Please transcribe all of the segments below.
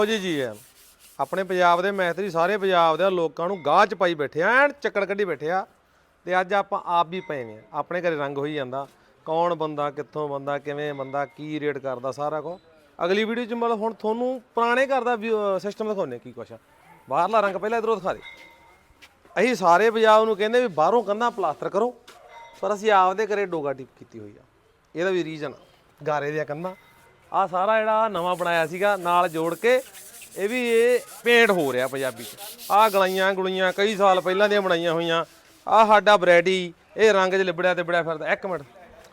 ਲਓ ਜੀ ਜੀ ਐਨ। ਆਪਣੇ ਪੰਜਾਬ ਦੇ ਮੈਸਤਰੀ ਸਾਰੇ ਪੰਜਾਬ ਦੇ ਲੋਕਾਂ ਨੂੰ ਗਾਹ ਚ ਪਾਈ ਬੈਠੇ ਆ, ਐਨ ਚੱਕੜ ਕੱਢੀ ਬੈਠੇ ਆ। ਤੇ ਅੱਜ ਆਪਾਂ ਆਪ ਵੀ ਪਏ ਨੇ, ਆਪਣੇ ਘਰੇ ਰੰਗ ਹੋਈ ਜਾਂਦਾ। ਕੌਣ ਬੰਦਾ, ਕਿੱਥੋਂ ਬੰਦਾ, ਕਿਵੇਂ ਬੰਦਾ, ਕੀ ਰੇਟ ਕਰਦਾ ਸਾਰਾ ਕੁਝ ਅਗਲੀ ਵੀਡੀਓ ਚ ਮਤਲਬ ਹੁਣ ਤੁਹਾਨੂੰ ਪੁਰਾਣੇ ਘਰ ਦਾ ਸਿਸਟਮ ਦਿਖਾਉਣੇ ਕੀ ਕੁਛ ਆ। ਬਾਹਰਲਾ ਰੰਗ ਪਹਿਲਾਂ ਇਧਰੋਂ ਦਿਖਾ ਦੇ। ਅਸੀਂ ਸਾਰੇ ਪੰਜਾਬ ਨੂੰ ਕਹਿੰਦੇ ਵੀ ਬਾਹਰੋਂ ਕੰਧਾਂ ਪਲਾਸਟਰ ਕਰੋ, ਪਰ ਅਸੀਂ ਆਪਦੇ ਘਰੇ ਡੋਗਾ ਟਿਪ ਕੀਤੀ ਹੋਈ ਆ। ਇਹਦਾ ਵੀ ਰੀਜਨ ਗਾਰੇ ਦੀਆਂ ਕੰਧਾਂ। ਆ ਸਾਰਾ ਜਿਹੜਾ ਨਵਾਂ ਬਣਾਇਆ ਸੀਗਾ, ਨਾਲ ਜੋੜ ਕੇ ਇਹ ਵੀ ਇਹ ਪੇਂਟ ਹੋ ਰਿਹਾ ਪੰਜਾਬੀ ਚ। ਆ ਗਲਾਈਆਂ ਗੁਲੀਆਂ ਕਈ ਸਾਲ ਪਹਿਲਾਂ ਦੀਆਂ ਬਣਾਈਆਂ ਹੋਈਆਂ। ਆ ਸਾਡਾ ਬਰੈਡੀ ਇਹ ਰੰਗ 'ਚ ਲਿਬੜਿਆ ਤੇ ਬੜਿਆ ਫਿਰਦਾ। ਇੱਕ ਮਿੰਟ,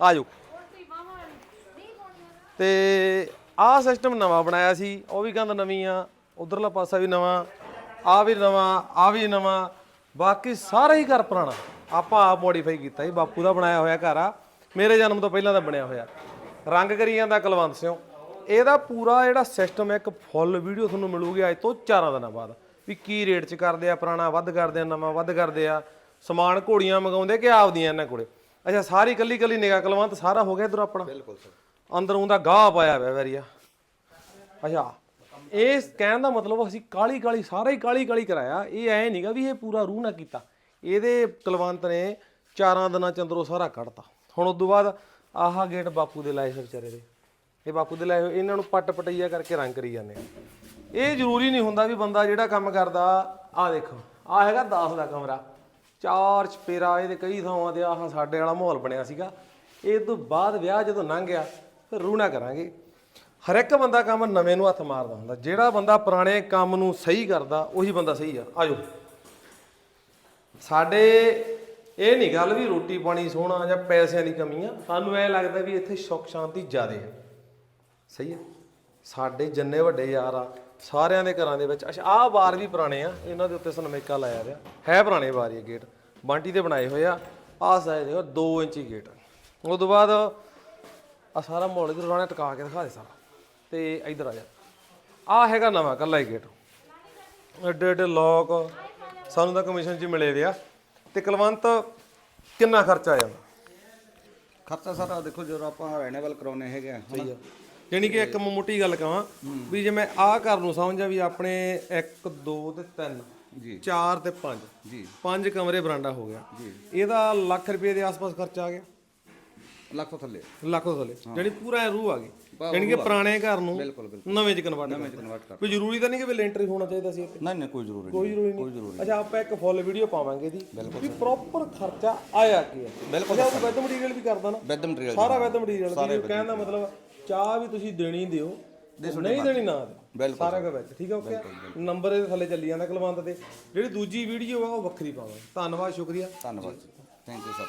ਆ ਜਾਓ। ਤੇ ਆਹ ਸਿਸਟਮ ਨਵਾਂ ਬਣਾਇਆ ਸੀ, ਉਹ ਵੀ ਕਹਿੰਦਾ ਨਵੀਂ ਆ, ਉਧਰਲਾ ਪਾਸਾ ਵੀ ਨਵਾਂ ਆ ਵੀ ਨਵਾਂ ਆ ਵੀ ਨਵਾਂ। ਬਾਕੀ ਸਾਰਾ ਹੀ ਘਰ ਪੁਰਾਣਾ। ਆਪਾਂ ਆਪ ਮੋਡੀਫਾਈ ਕੀਤਾ ਜੀ, ਬਾਪੂ ਦਾ ਬਣਾਇਆ ਹੋਇਆ ਘਰ ਆ। ਮੇਰੇ ਜਨਮ ਤੋਂ ਪਹਿਲਾਂ ਦਾ ਬਣਿਆ ਹੋਇਆ। ਰੰਗ ਕਰੀ ਜਾਂਦਾ ਕੁਲਵੰਤ ਸਿੰਘ ਇਹਦਾ ਪੂਰਾ ਜਿਹੜਾ ਸਿਸਟਮ ਹੈ ਇੱਕ ਫੁੱਲ ਵੀਡੀਓ ਤੁਹਾਨੂੰ ਮਿਲੂਗੀ ਅੱਜ ਤੋਂ 4 ਦਿਨਾਂ ਬਾਅਦ। ਵੀ ਕੀ ਰੇਟ 'ਚ ਕਰਦੇ ਆ ਪੁਰਾਣਾ ਵੱਧ ਕਰਦੇ ਆ ਨਵਾਂ ਵੱਧ ਕਰਦੇ ਆ ਸਮਾਨ ਘੋੜੀਆਂ ਮੰਗਾਉਂਦੇ ਕਿ ਆਪਦੀਆਂ ਇਹਨਾਂ ਕੋਲੇ? ਅੱਛਾ ਸਾਰੀ ਕੱਲੀ ਕੱਲੀ ਨਿਗਾਹ ਕੁਲਵੰਤ ਸਾਰਾ ਹੋ ਗਿਆ ਇਧਰ ਆਪਣਾ? ਬਿਲਕੁਲ ਸਰ। ਅੰਦਰੋਂ ਦਾ ਗਾਹ ਪਾਇਆ ਹੋਇਆ ਵੈਰੀਆ ਅੱਛਾ ਇਹ ਕਹਿਣ ਦਾ ਮਤਲਬ ਅਸੀਂ ਕਾਲੀ ਕਾਲੀ ਸਾਰਾ ਹੀ ਕਾਲੀ ਕਾਲੀ ਕਰਾਇਆ। ਇਹ ਐ ਨਹੀਂਗਾ ਵੀ ਇਹ ਪੂਰਾ ਰੂਹ ਨਾ ਕੀਤਾ। ਇਹਦੇ ਕਲਵੰਤ ਨੇ ਚਾਰਾਂ ਦਿਨਾਂ ਚ ਅੰਦਰੋਂ ਸਾਰਾ ਕੱਢਤਾ। ਹੁਣ ਉਦੋਂ ਬਾਅਦ ਆਹਾ ਗੇਟ ਬਾਪੂ ਦੇ ਲਾਏ ਸੀ ਵਿਚਾਰੇ ਦੇ। ਇਹ ਬਾਪੂ ਦੇ ਲਾਏ ਹੋਏ ਇਹਨਾਂ ਨੂੰ ਪੱਟ ਪਟਈਆ ਕਰਕੇ ਰੰਗ ਕਰੀ ਜਾਂਦੇ ਆ। ਇਹ ਜ਼ਰੂਰੀ ਨਹੀਂ ਹੁੰਦਾ ਵੀ ਬੰਦਾ ਜਿਹੜਾ ਕੰਮ ਕਰਦਾ ਆ ਦੇਖੋ ਆ ਹੈਗਾ 10 ਦਾ ਕਮਰਾ। ਚਾਰ ਚਪੇਰਾ, ਇਹਦੇ ਕਈ ਥਾਵਾਂ ਤੇ ਆਹ ਸਾਡੇ ਵਾਲਾ ਮਾਹੌਲ ਬਣਿਆ ਸੀਗਾ। ਇਹ ਤੋਂ ਬਾਅਦ ਵਿਆਹ ਜਦੋਂ ਲੰਘ ਗਿਆ, ਫਿਰ ਰੂਣਾ ਕਰਾਂਗੇ। ਹਰ ਇੱਕ ਬੰਦਾ ਕੰਮ ਨਵੇਂ ਨੂੰ ਹੱਥ ਮਾਰਦਾ ਹੁੰਦਾ। ਜਿਹੜਾ ਬੰਦਾ ਪੁਰਾਣੇ ਕੰਮ ਨੂੰ ਸਹੀ ਕਰਦਾ, ਉਹੀ ਬੰਦਾ ਸਹੀ ਆ। ਆਜੋ। ਸਾਡੇ, ਇਹ ਨਹੀਂ ਗੱਲ ਵੀ ਰੋਟੀ ਪਾਣੀ ਸੋਹਣਾ ਜਾਂ ਪੈਸਿਆਂ ਦੀ ਕਮੀ ਆ। ਸਾਨੂੰ ਐ ਲੱਗਦਾ ਵੀ ਇੱਥੇ ਸੁੱਖ ਸ਼ਾਂਤੀ ਜ਼ਿਆਦੇ ਹੈ ਸਹੀ ਹੈ। ਸਾਡੇ ਜਿੰਨੇ ਵੱਡੇ ਯਾਰ ਆ ਸਾਰਿਆਂ ਦੇ ਘਰਾਂ ਦੇ ਵਿੱਚ ਅੱਛਾ ਆਹ ਬਾਰ ਵੀ ਪੁਰਾਣੇ ਆ ਇਹਨਾਂ ਦੇ ਉੱਤੇ ਸਨਮੇਕਾ ਲਾਇਆ ਰਿਹਾ ਹੈ ਪੁਰਾਣੇ ਬਾਰ ਇਹ ਗੇਟ। ਬਾਂਟੀ ਦੇ ਬਣਾਏ ਹੋਏ ਆ। ਆਹ ਸਾਈਜ਼ ਦੇਖੋ 2 ਇੰਚੀ ਗੇਟ। ਉਸ ਤੋਂ ਬਾਅਦ ਆ ਸਾਰਾ ਮੋੜ ਇਧਰ ਰਾਣਾ ਟਕਾ ਕੇ ਦਿਖਾ ਦੇ ਸਾਰਾ। ਤੇ ਇਧਰ ਆ ਜਾ। ਆ ਹੈਗਾ ਨਵਾਂ ਕੱਲਾ ਹੀ ਗੇਟ। ਐਡੇ ਐਡੇ ਲੋਕ ਸਾਨੂੰ ਤਾਂ ਕਮਿਸ਼ਨ 'ਚ ਮਿਲੇ ਵੇ ਆ। ਤੇ ਕੁਲਵੰਤ ਕਿੰਨਾ ਖਰਚਾ ਆ ਜਾਂਦਾ ਖਰਚਾ ਸਾਰਾ ਦੇਖੋ ਜਦੋਂ ਆਪਾਂ ਰੈਨੇਬਲ ਕਰਾਉਣੇ ਹੈਗੇ ਆ ਸਹੀ ਆ। ਯਾਨੀ ਕਿ ਇੱਕ ਮੋਟੀ ਗੱਲ ਕਹਾਂ ਵੀ ਜੇ ਮੈਂ ਆਹ ਘਰ ਨੂੰ ਸਮਝਾਂ ਵੀ ਆਪਣੇ 1 2 ਤੇ 3 ਜੀ। 4 ਤੇ 5 ਜੀ। ਪੰਜ ਕਮਰੇ ਬਰਾਂਡਾ ਹੋ ਗਿਆ। ਇਹਦਾ ਲੱਖ ਰੁਪਏ ਦੇ ਆਸ-ਪਾਸ ਖਰਚਾ ਆ ਗਿਆ। ਲੱਖ ਤੋਂ ਥੱਲੇ। ਲੱਖ ਤੋਂ ਥੱਲੇ। ਯਾਨੀ ਪੂਰਾ ਰੂਹ ਆ ਗਈ ਯਾਨੀ ਕਿ ਪੁਰਾਣੇ ਘਰ ਨੂੰ ਨਵੇਂ ਚ ਕਨਵਰਟ ਨਵੇਂ ਚ ਕਨਵਰਟ ਕਰ ਕੋਈ ਜ਼ਰੂਰੀ ਤਾਂ ਨਹੀਂ ਕਿ ਵੀ ਲੈਂਟਰ ਹੋਣਾ ਚਾਹੀਦਾ ਸੀ ਇੱਥੇ? ਨਹੀਂ ਨਹੀਂ ਕੋਈ ਜ਼ਰੂਰੀ ਕੋਈ ਜ਼ਰੂਰੀ ਨਹੀਂ। ਕੋਈ ਜ਼ਰੂਰੀ ਅੱਛਾ ਆਪਾਂ ਇੱਕ ਫੁੱਲ ਵੀਡੀਓ ਪਾਵਾਂਗੇ ਦੀ ਵੀ ਪ੍ਰੋਪਰ ਖਰਚਾ ਆਇਆ ਕੀ ਹੈ? ਬਿਲਕੁਲ ਉਹ ਵੈਦ ਮਟੀਰੀਅਲ ਵੀ ਕਰਦਾ ਨਾ। ਵਿਦ ਮਟੀਰੀਅਲ ਸਾਰਾ ਵੈਦ ਮਟੀਰੀਅਲ ਕਹਿਣ ਦਾ ਮਤਲਬ ਚਾਹ ਵੀ ਤੁਸੀਂ ਦੇਣੀ ਦਿਓ। ਨਹੀਂ ਦੇਣੀ ਨਾ ਦਿਓ। ਬਿਲਕੁਲ ਸਾਰਾ ਕੁਝ ਵਿੱਚ ਠੀਕ ਹੈ ਓਕੇ? ਨੰਬਰ ਇਹਦੇ ਥੱਲੇ ਚੱਲੀ ਜਾਂਦਾ ਕੁਲਵੰਤ ਦੇ। ਜਿਹੜੀ ਦੂਜੀ ਵੀਡੀਓ ਆ ਉਹ ਵੱਖਰੀ ਪਾਵਾਂਗੇ। ਧੰਨਵਾਦ ਸ਼ੁਕਰੀਆ। ਧੰਨਵਾਦ ਥੈਂਕ ਯੂ ਸਰ